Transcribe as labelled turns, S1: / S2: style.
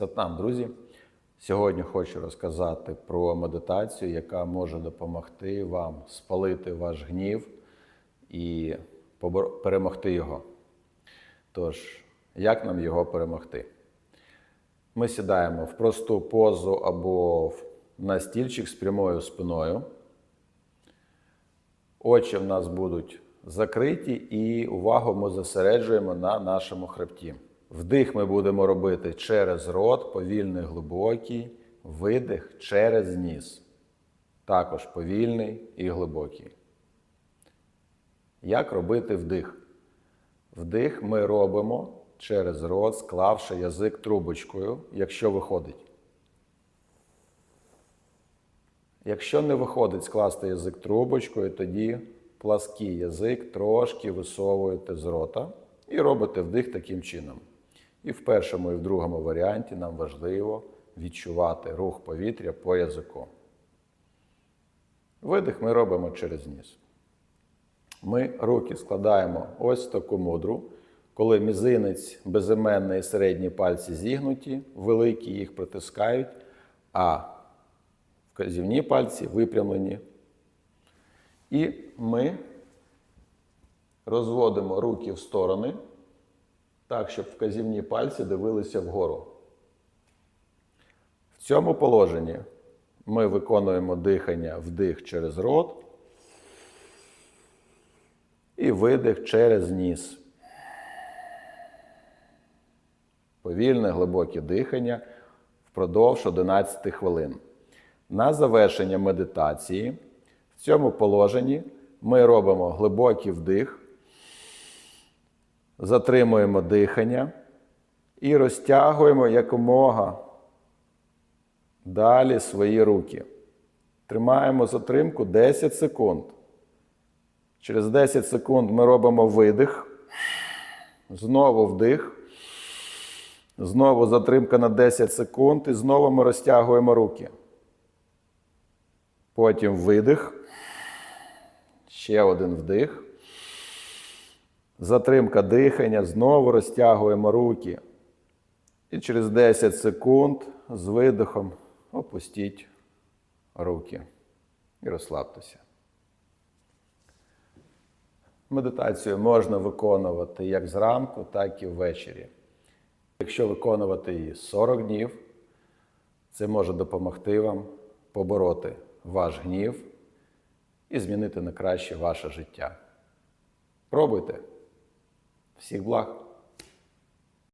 S1: Сатнам, друзі. Сьогодні хочу розказати про медитацію, яка може допомогти вам спалити ваш гнів і перемогти його. Тож, як нам його перемогти? Ми сідаємо в просту позу або на стільчик з прямою спиною. Очі в нас будуть закриті, і увагу ми зосереджуємо на нашому хребті. Вдих ми будемо робити через рот, повільний глибокий, видих через ніс. Також повільний і глибокий. Як робити вдих? Вдих ми робимо через рот, склавши язик трубочкою, якщо виходить. Якщо не виходить скласти язик трубочкою, тоді плаский язик трошки висовуєте з рота і робите вдих таким чином. І в першому і в другому варіанті нам важливо відчувати рух повітря по язику. Видих ми робимо через ніс. Ми руки складаємо ось таку мудру, коли мізинець, безіменний і середні пальці зігнуті, великі їх притискають, а вказівні пальці випрямлені. І ми розводимо руки в сторони, так, щоб вказівні пальці дивилися вгору. В цьому положенні ми виконуємо дихання вдих через рот і видих через ніс. Повільне глибоке дихання впродовж 11 хвилин. На завершення медитації в цьому положенні ми робимо глибокий вдих, затримуємо дихання і розтягуємо якомога далі свої руки. Тримаємо затримку 10 секунд. Через 10 секунд ми робимо видих, знову вдих, знову затримка на 10 секунд і знову ми розтягуємо руки. Потім видих, ще один вдих. Затримка дихання, знову розтягуємо руки. І через 10 секунд з видихом опустіть руки і розслабтеся. Медитацію можна виконувати як зранку, так і ввечері. Якщо виконувати її 40 днів, це може допомогти вам побороти ваш гнів і змінити на краще ваше життя. Пробуйте. Всіх благ!